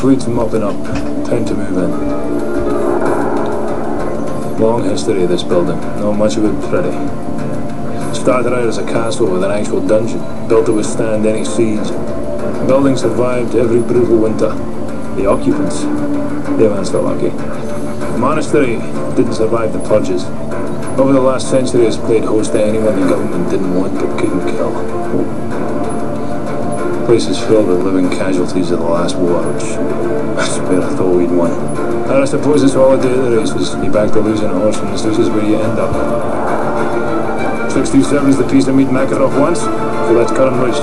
Six fleets mopping up. Time to move in. Long history of this building. Not much of it pretty. Started out as a castle with an actual dungeon, built to withstand any siege. The building survived every brutal winter. The occupants, they weren't so lucky. The monastery didn't survive the purges. Over the last century, it's played host to anyone the government didn't want but couldn't kill. The place is filled with living casualties of the last war, which I swear I thought we'd won. And I suppose it's all a day of the race was you back to losing horse and this is where you end up. 67's the piece of meat Makarov wants, so let's cut him loose.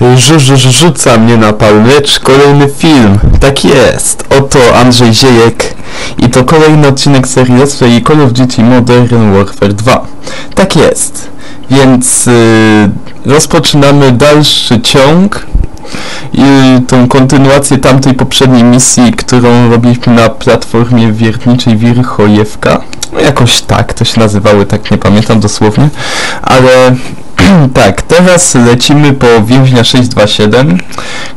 Rzu- rzu- Rzuca mnie na palmecz kolejny film. Tak jest. Oto Andrzej Ziejek i to kolejny odcinek serii Let's Play Call of Duty Modern Warfare 2. Tak jest. Więc y, rozpoczynamy dalszy ciąg i tą kontynuację tamtej poprzedniej misji, którą robiliśmy na platformie wiertniczej Wirchojewka. No jakoś tak to się nazywały, tak nie pamiętam dosłownie, ale tak, teraz lecimy po więźnia 627.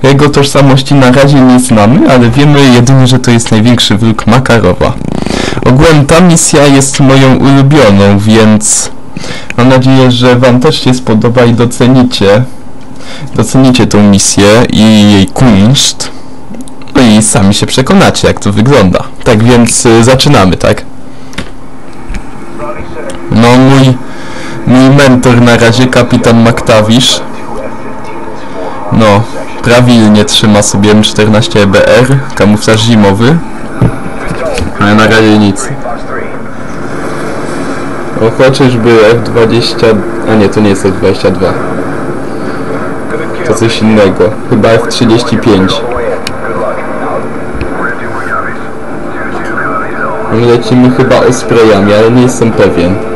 Jego tożsamości na razie nie znamy, ale wiemy jedynie, że to jest największy wróg Makarowa. Ogółem ta misja jest moją ulubioną, więc mam nadzieję, że Wam też się spodoba i docenicie docenicie tą misję i jej kunszt. No i sami się przekonacie, jak to wygląda. Tak więc y, zaczynamy, tak? Mój, mój mentor na razie, kapitan McTavish. No, prawilnie trzyma sobie M14 EBR, kamuflaż zimowy. Ale na razie nic. O, chociażby F20... A nie, to nie jest F22. To coś innego. Chyba F35. My lecimy chyba osprejami, ale nie jestem pewien.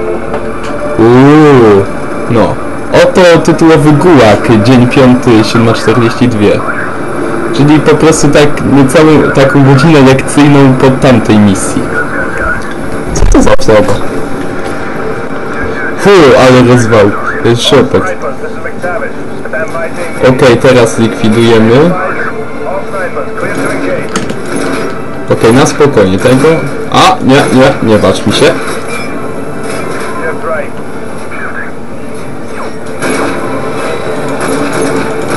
Uuu, no. Oto tytułowy gułak, dzień 5, 7.42. Czyli po prostu tak niecałą taką godzinę lekcyjną po tamtej misji. Co to za osoba? Fu, ale rozwał. Szopek. Okej, teraz likwidujemy. Okej, na spokojnie tego. A, nie, nie, nie bacz mi się.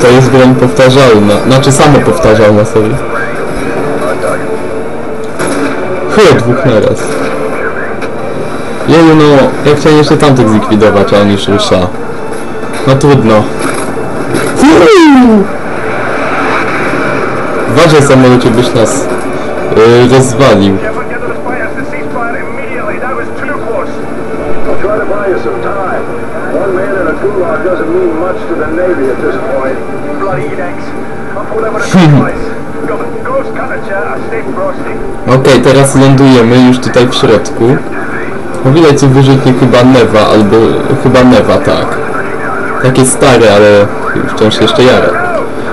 To jest broń powtarzalna, znaczy samo powtarzalna sobie. Chyba dwóch naraz. Jeju, no, ja chciałem jeszcze tamtych zlikwidować, a on już rusza. No trudno. Uważaj samolocie, byś nas yy, rozwalił. Navy at this point. Okej, teraz lądujemy już tutaj w środku. No widać co wyrzutnie chyba Neva, albo chyba Neva, tak. Takie stare, ale wciąż jeszcze jara.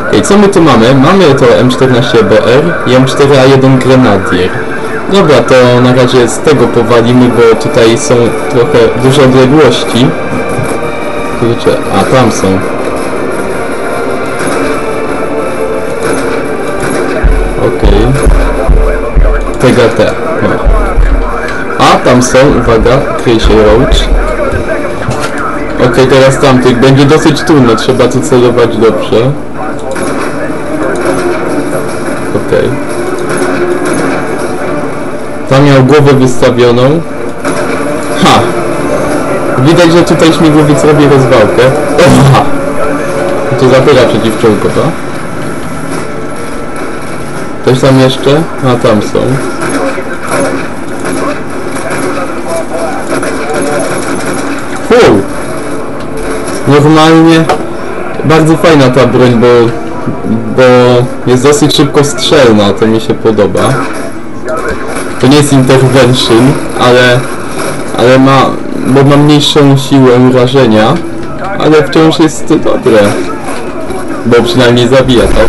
Okej, co my tu mamy? Mamy to M14BR i M4A1 Grenadier. Dobra, to na razie z tego powalimy, bo tutaj są trochę duże odległości. Kurczę, a tam są. Te. No. A tam są, uwaga, się Roach. Okej, teraz tamtych. Będzie dosyć trudno, trzeba tu celować dobrze. Okej. Tam miał głowę wystawioną. Ha! Widać, że tutaj śmigłowiec robi rozwałkę. Oha! To zapyra przeciwczołko, to? Coś tam jeszcze? A tam są. Fu! Normalnie bardzo fajna ta broń, bo, bo jest dosyć szybko strzelna, to mi się podoba. To nie jest intervention, ale, ale ma, bo ma mniejszą siłę urażenia, ale wciąż jest dobre. Bo przynajmniej zabija, tak?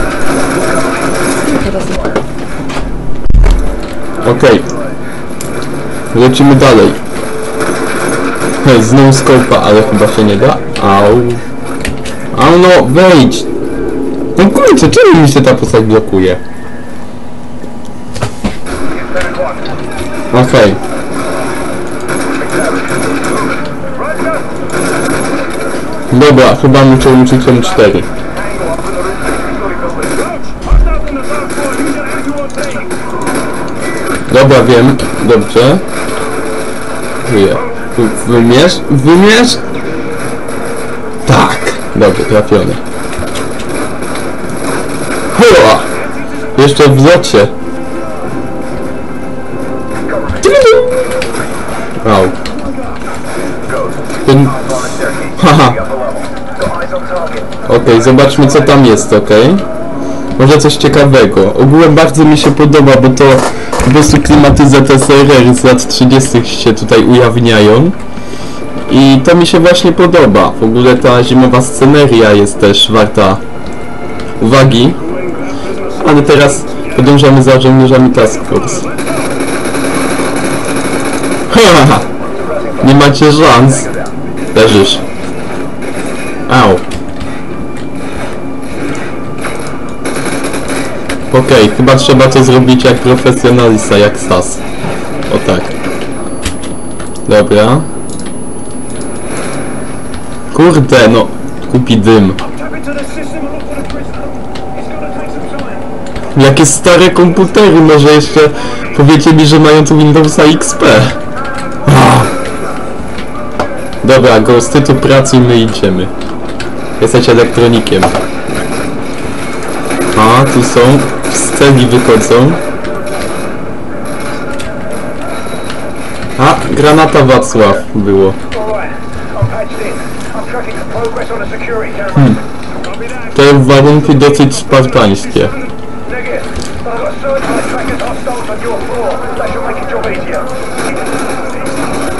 Okej. Lecimy dalej. Hej, znowu skopa, ale chyba się nie da. Au. A no, wejdź! No kurczę, czemu mi się ta postać blokuje? Okej. Dobra, chyba muszę uczyć M4. Dobra, wiem. Dobrze. Wy- Wymierz? Wymierz? Tak. Dobrze, trafiony. Hua! Jeszcze w locie. Au. Ten... Haha. Okej, zobaczmy co tam jest, okej? Może coś ciekawego. Ogółem bardzo mi się podoba, bo to po prostu klimaty ZSRR z lat 30 się tutaj ujawniają. I to mi się właśnie podoba. W ogóle ta zimowa sceneria jest też warta uwagi. Ale teraz podążamy za żołnierzami Task Force. Ha. Nie macie szans. Leżysz. Au. Okej, chyba trzeba to zrobić jak profesjonalista, jak SAS. O tak. Dobra. Kurde, no. Kupi dym. Jakie stare komputery, może jeszcze powiecie mi, że mają tu Windowsa XP. Ah. Dobra, Ghost, ty tu pracuj, my idziemy. Jesteś elektronikiem. A, tu są. Z celi wychodzą. A, granata Wacław było. That. Te warunki dosyć spartańskie.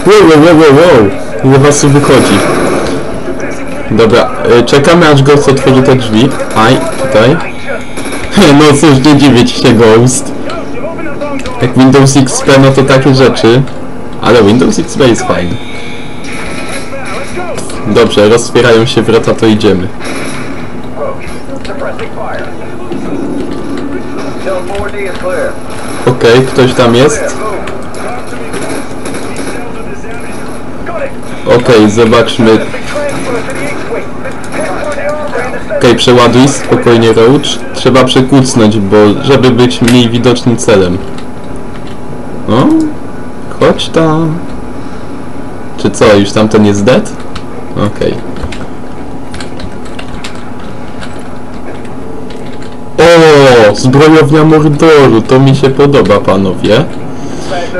Wow, wow, wow, wow, wow. Was wychodzi? Dobra, y, czekamy aż Ghost otworzy te drzwi. Aj, tutaj. No cóż, nie dziwię ci się Ghost. Jak Windows XP, no to takie rzeczy. Ale Windows XP jest fajny. Dobrze, rozpierają się wrota, to idziemy. Roach, suppressing fire. Cell 4D is clear. Okej, ktoś tam jest. Okej, zobaczmy. Big transfer to the X-Wing. Head for the armory in the center. Okej, przeładuj, spokojnie Roach. Trzeba przekucnąć, bo żeby być mniej widocznym celem. O, chodź tam. Czy co, już tamten jest dead? Okej. O, zbrojownia Mordoru, to mi się podoba, panowie.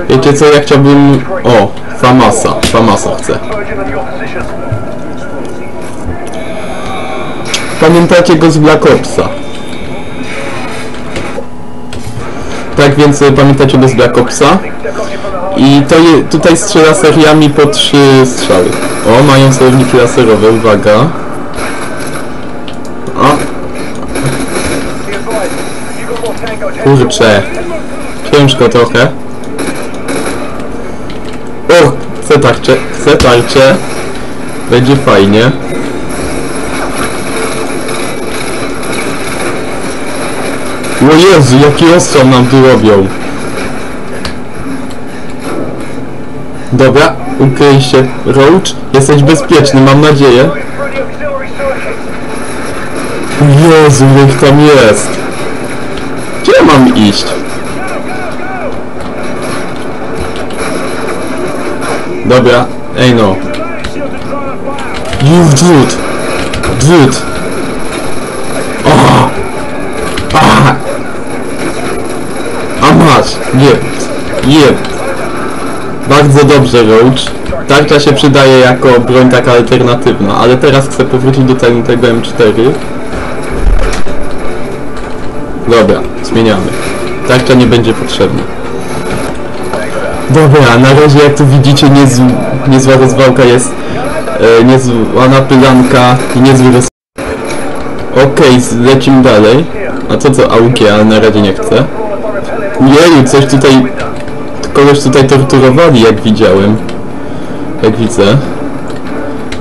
Wiecie co, ja chciałbym... O, Famasa, Famasa chcę. Pamiętacie go z Black Opsa? Tak więc y, pamiętacie go z Black Opsa? I to je, tutaj strzela seriami po trzy strzały. O, mają celowniki laserowe, uwaga. O, kurczę. Ciężko trochę. O, chcę tarczę, chcę tarczę. Będzie fajnie. O Jezu, jaki ostrzał nam tu robią. Dobra, ukryj się. Roach, jesteś bezpieczny, mam nadzieję. Jezu, jak tam jest. Gdzie mam iść? Dobra, ej no. You dude! Dude! O! A! Masz! Jeb! Jeb! Bardzo dobrze, Roach. Tarcza się przydaje jako broń taka alternatywna, ale teraz chcę powrócić do tego, tego M4. Dobra, zmieniamy. Tarcza nie będzie potrzebna. Dobra, na razie jak tu widzicie niezł, niezła rozwałka jest, e, niezła napylanka i niezły roz... Okej, z- lecimy dalej. A co co AUG, ale na razie nie chcę. Jeju, coś tutaj... Kogoś tutaj torturowali, jak widziałem. Jak widzę.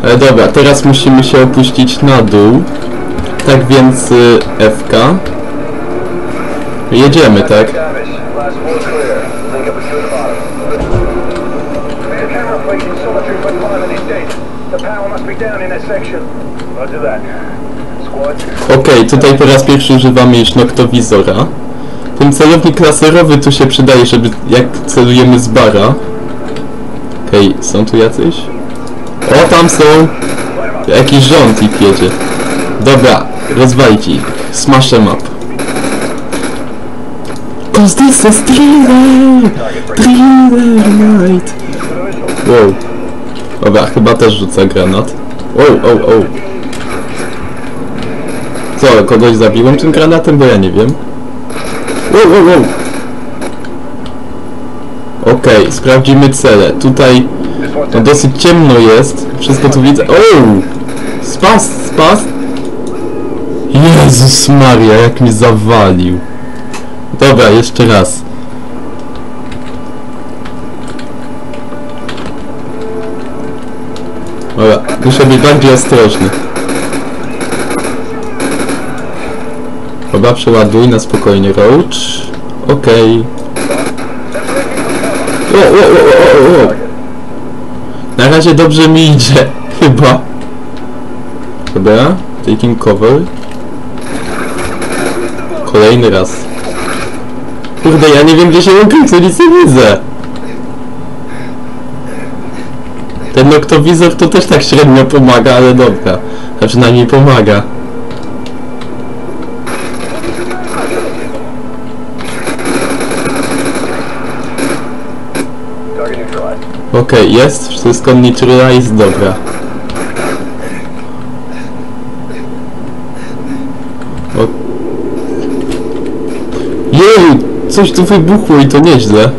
E, dobra, teraz musimy się opuścić na dół. Tak więc y, FK. Jedziemy, tak? Okej, tutaj po raz pierwszy używamy już noktowizora. Ten celownik laserowy tu się przydaje, żeby jak celujemy z bara. Okej, są tu jacyś? O, tam są! Jakiś rząd ich jedzie. Dobra, rozwalić ich. Smash em up. Cause this is thriller! Thriller night! Wow. Dobra, chyba też rzuca granat. Wow, wow, wow. Co, kogoś zabiłem tym granatem? Bo ja nie wiem. Okej, sprawdzimy cele. Tutaj no dosyć ciemno jest. Wszystko tu widzę. O! Spas, spas. Jezus Maria, jak mi zawalił. Dobra, jeszcze raz. Dobra, muszę być bardziej ostrożny. Dobra, przeładuj na spokojnie, Roach. Okej. O, o, o, o, o, o. Na razie dobrze mi idzie, chyba. Dobra, taking cover. Kolejny raz. Kurde, ja nie wiem gdzie się ukryć, nic nie widzę. Ten noktowizor to też tak średnio pomaga, ale dobra. A przynajmniej pomaga. Okej, jest, wszystko neutralize, dobra. O... Jej, coś tu wybuchło i to nieźle.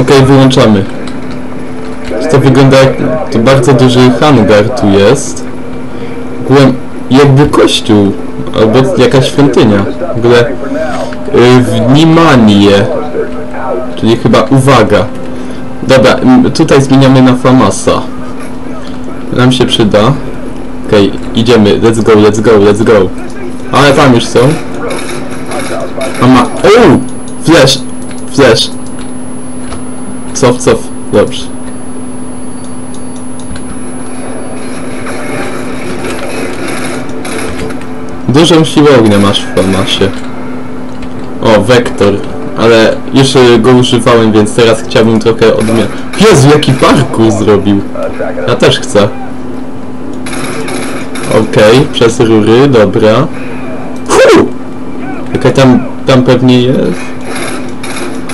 Okej, wyłączamy. To wygląda jak... To bardzo duży hangar tu jest. Ogóle jakby kościół, albo jakaś świątynia. W ogóle y, wnimanie, czyli chyba uwaga. Dobra, tutaj zmieniamy na Famasa. Nam się przyda. Okej, okay, idziemy, let's go, let's go, let's go. Ale tam już są. Mama, ooo! Flash! Flash! Cof, cof, dobrze. Dużą siłę ognia masz w Famasie. O, wektor. Ale y, go używałem, więc teraz chciałbym trochę odmienić. Jezu, jaki parkour zrobił! Ja też chcę. Okej, przez rury, dobra. Fu! Jaka tam, tam pewnie jest?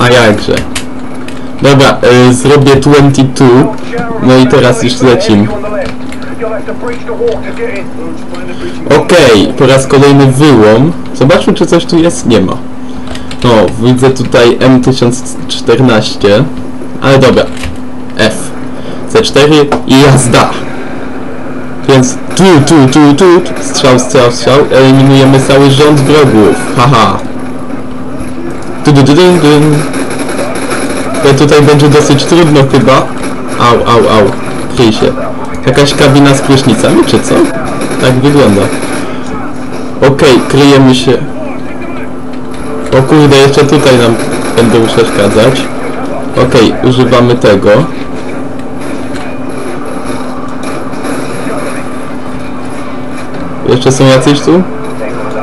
A jakże. Dobra, y, zrobię 22. No i teraz już lecim. You'll have to breach the wall to get in. Okej, po raz kolejny wyłom. Zobaczmy, czy coś tu jest. Nie ma. No, widzę tutaj M1014. Ale dobra. F. C4 i jazda. Więc tu, tu, tu, tu. Strzał, strzał, strzał. Eliminujemy cały rząd wrogów. Haha. Tu, du, du, du, du. To tutaj będzie dosyć trudno chyba. Au, au, au. Kryj się. Jakaś kabina z prysznicami, czy co? Tak wygląda. Okej, kryjemy się. O kurde, jeszcze tutaj nam będą przeszkadzać. Okej, używamy tego. Jeszcze są jacyś tu?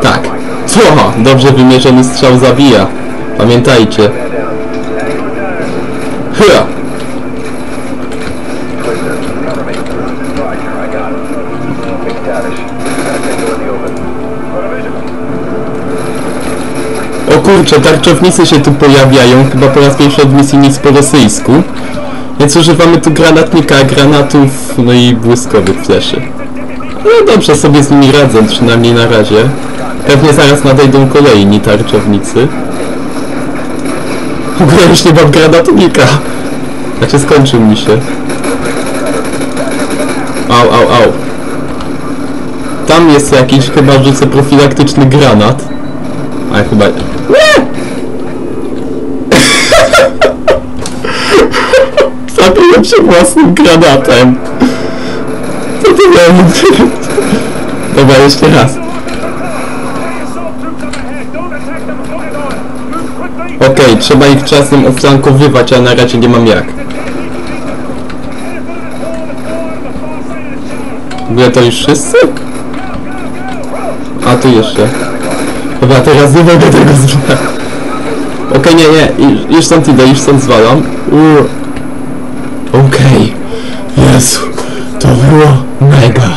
Tak. Co? Dobrze wymierzony strzał zabija. Pamiętajcie. Hya! Kurczę, tarczownicy się tu pojawiają, chyba po raz pierwszy od misji nic po rosyjsku. Więc używamy tu granatnika, granatów, no i błyskowych fleszy. Ale dobrze sobie z nimi radzę, przynajmniej na razie. Pewnie zaraz nadejdą kolejni tarczownicy. W ogóle już nie mam granatnika. Znaczy skończył mi się. Au, au, au. Tam jest jakiś, chyba rzucę profilaktyczny granat. A chyba... Nie! Zabiłem się własnym granatem. Co to miało być? Dobra, jeszcze raz. Okej, trzeba ich czasem oflankowywać, a na razie nie mam jak. W to już wszyscy? A tu jeszcze. Dobra, teraz nie mogę tego zwalać. Okej, nie, nie, już, już stąd idę, już stąd zwalam. Okej. Jezu, to było mega.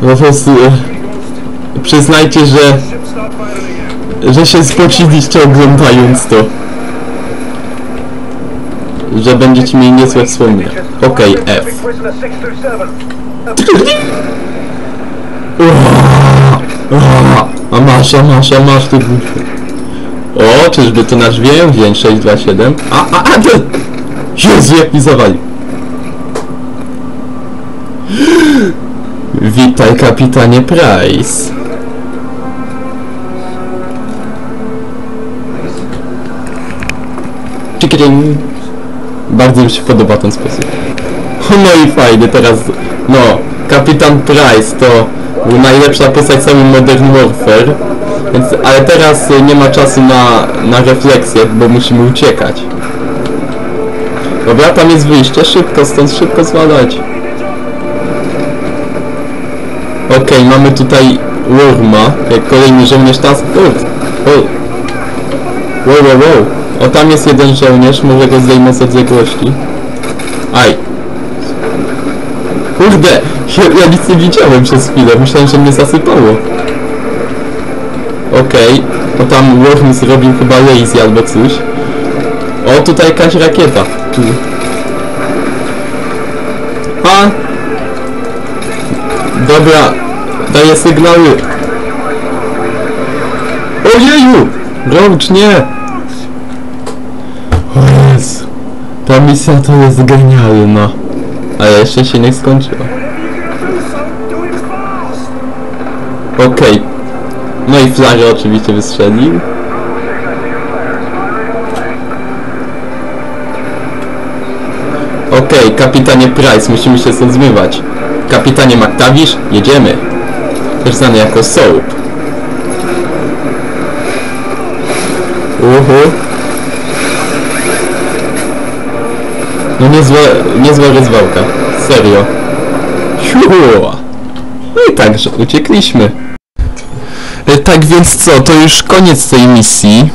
Po prostu... E, przyznajcie, że... Że się spociliście oglądając to. Że będziecie mieli niezłe wspomnienia. Okej, F. Prisoner 6 through 7. Uaa, A masz, a masz, a masz tu guziu. O, czyżby to nasz więzień 627? A, a, a, to... Jezu, jak mi. Witaj, kapitanie Price. Chicken. Bardzo mi się podoba ten sposób. No i fajny, teraz, no, Kapitan Price to najlepsza postać całym Modern Warfare, więc, ale teraz y, nie ma czasu na, na refleksję, bo musimy uciekać. Dobra, tam jest wyjście, szybko, stąd szybko zwalać. Okej, mamy tutaj Worma, jak kolejny żołnierz force. O, wow, wow, wow. O, tam jest jeden żołnierz, może go zdejmę z odległości. Aj. Kurde, ja, ja nic nie widziałem przez chwilę, myślałem, że mnie zasypało. Okej, o tam Worm zrobił chyba lazy albo coś. O, tutaj jakaś rakieta. Tu. A! Dobra, daję sygnały. Ojeju! Roach, nie! O Jezu. Ta misja to jest genialna. Ale jeszcze się nie skończyła. Okej. No i flagę oczywiście wystrzelił. Okej, kapitanie Price, musimy się stąd zmywać. Kapitanie McTavish, jedziemy. Też znany jako Soap. Uhu. No niezła, niezła rozwałka. Serio. Hiu. No i także uciekliśmy. E, Tak więc co, to już koniec tej misji.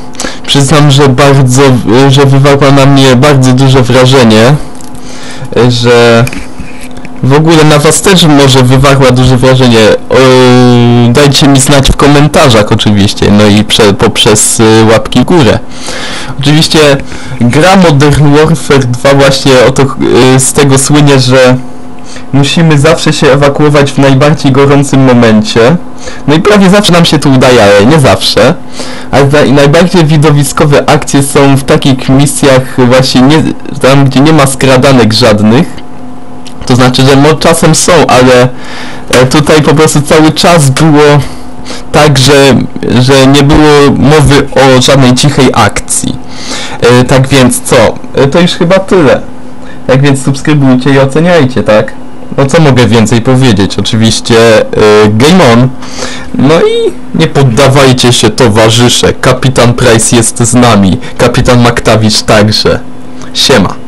Przyznam, że bardzo, że wywarła na mnie bardzo duże wrażenie, e, że w ogóle na was też może wywarła duże wrażenie. O, dajcie mi znać w komentarzach oczywiście, no i prze, poprzez y, łapki górę. Oczywiście gra Modern Warfare 2 właśnie to, y, z tego słynie, że musimy zawsze się ewakuować w najbardziej gorącym momencie. No i prawie zawsze nam się to udaje, ale nie zawsze. Naj, najbardziej widowiskowe akcje są w takich misjach właśnie nie, tam, gdzie nie ma skradanek żadnych. To znaczy, że mo- czasem są, ale e, tutaj po prostu cały czas było tak, że, że nie było mowy o żadnej cichej akcji. E, tak więc co? E, to już chyba tyle. Tak więc subskrybujcie i oceniajcie, tak? No co mogę więcej powiedzieć? Oczywiście e, game on. No i nie poddawajcie się towarzysze. Kapitan Price jest z nami. Kapitan McTavish także. Siema.